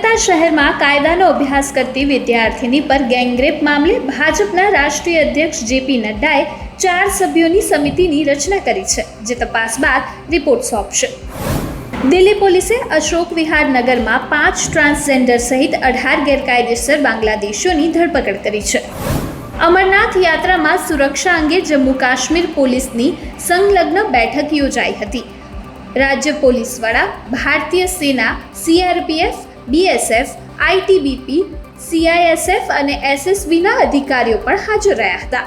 કલકત્તા શહેરમાં કાયદાનો અભ્યાસ કરતી વિદ્યાર્થીની પર ગેંગરેપ મામલે ભાજપના રાષ્ટ્રીય અધ્યક્ષ જેપી નડ્ડાએ ચાર સભ્યોની સમિતિની રચના કરી છે, જે તપાસ બાદ રિપોર્ટ સોંપશે. દિલ્હી પોલીસે અશોક વિહાર નગરમાં પાંચ ટ્રાન્સજેન્ડર સહિત અઢાર ગેરકાયદેસર બાંગ્લાદેશીઓની ધરપકડ કરી છે. અમરનાથ યાત્રામાં સુરક્ષા અંગે જમ્મુ કાશ્મીર પોલીસની સંલગ્ન બેઠક યોજાઈ હતી. રાજ્ય પોલીસ વડા, ભારતીય સેના, સીઆરપીએફ બીએસએફ, આઈટીબીપી, સીઆઈએસએફ અને એસએસબીના અધિકારીઓ પણ હાજર રહ્યા હતા.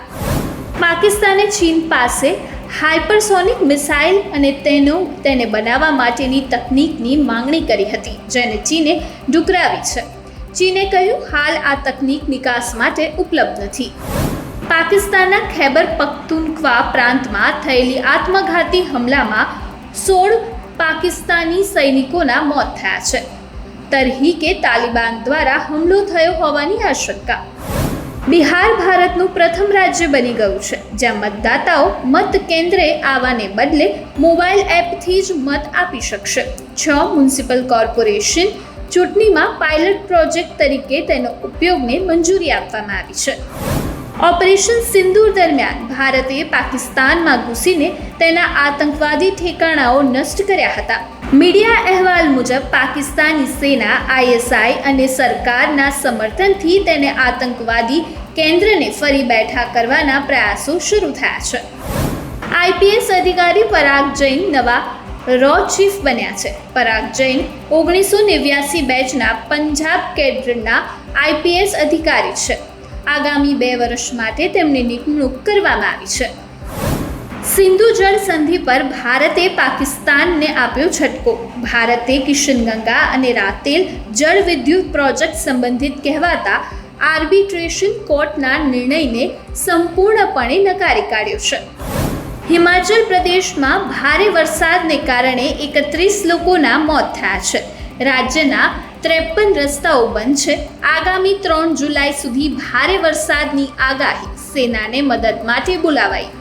પાકિસ્તાને ચીન પાસે હાઇપરસોનિક મિસાઇલ અને તેનો તેને બનાવવા માટેની તકનીકની માંગણી કરી હતી, જેને ચીને ડુકરાવી છે. ચીને કહ્યું, હાલ આ તકનીક નિકાસ માટે ઉપલબ્ધ નથી. પાકિસ્તાનના ખૈબર પખ્તુનખ્વા પ્રાંતમાં થયેલી આત્મઘાતી હુમલામાં સોળ પાકિસ્તાની સૈનિકોના મોત થયા છે. તરહી કે તાલિબાન દ્વારા હુમલો થયો હોવાની આશંકા. બિહાર ભારતનું પ્રથમ રાજ્ય બની ગયું છે, જ્યાં મતદાતાઓ મત કેન્દ્રે આવવાને બદલે મોબાઈલ એપથી જ મત આપી શકશે. છ મ્યુનિસિપલ કોર્પોરેશન ચૂંટણીમાં પાયલટ પ્રોજેક્ટ તરીકે તેનો ઉપયોગને મંજૂરી આપવામાં આવી છે. ઓપરેશન સિંદૂર દરમિયાન ભારતે પાકિસ્તાનમાં ઘૂસીને તેના આતંકવાદી ઠેકાણાઓ નષ્ટ કર્યા હતા. મીડિયા અહેવાલ મુજબ પાકિસ્તાની સેના, આઈએસઆઈ અને સરકારના સમર્થનથી તેને આતંકવાદી કેન્દ્રને ફરી બેઠા કરવાના પ્રયાસો શરૂ થયા છે. આઈપીએસ અધિકારી પરાગ જૈન નવા રો ચીફ બન્યા છે. પરાગ જૈન ઓગણીસો નેવ્યાસી બેચના પંજાબ કેડરના આઈપીએસ અધિકારી છે. આગામી બે વર્ષ માટે તેમની નિમણૂક કરવામાં આવી છે. સિંધુ જળ સંધિ પર ભારતે પાકિસ્તાનને આપ્યો છટકો. ભારતે કિશનગંગા અને રાતેલ જળ વિદ્યુત પ્રોજેક્ટ સંબંધિત કહેવાતા આર્બિટ્રેશન કોર્ટના નિર્ણયને સંપૂર્ણપણે નકારી કાઢ્યો છે. હિમાચલ પ્રદેશમાં ભારે વરસાદને કારણે એકત્રીસ લોકોના મોત થયા છે. રાજ્યના ત્રેપન રસ્તાઓ બંધ છે. આગામી ત્રણ જુલાઈ સુધી ભારે વરસાદની આગાહી. સેનાને મદદ માટે બોલાવાઈ.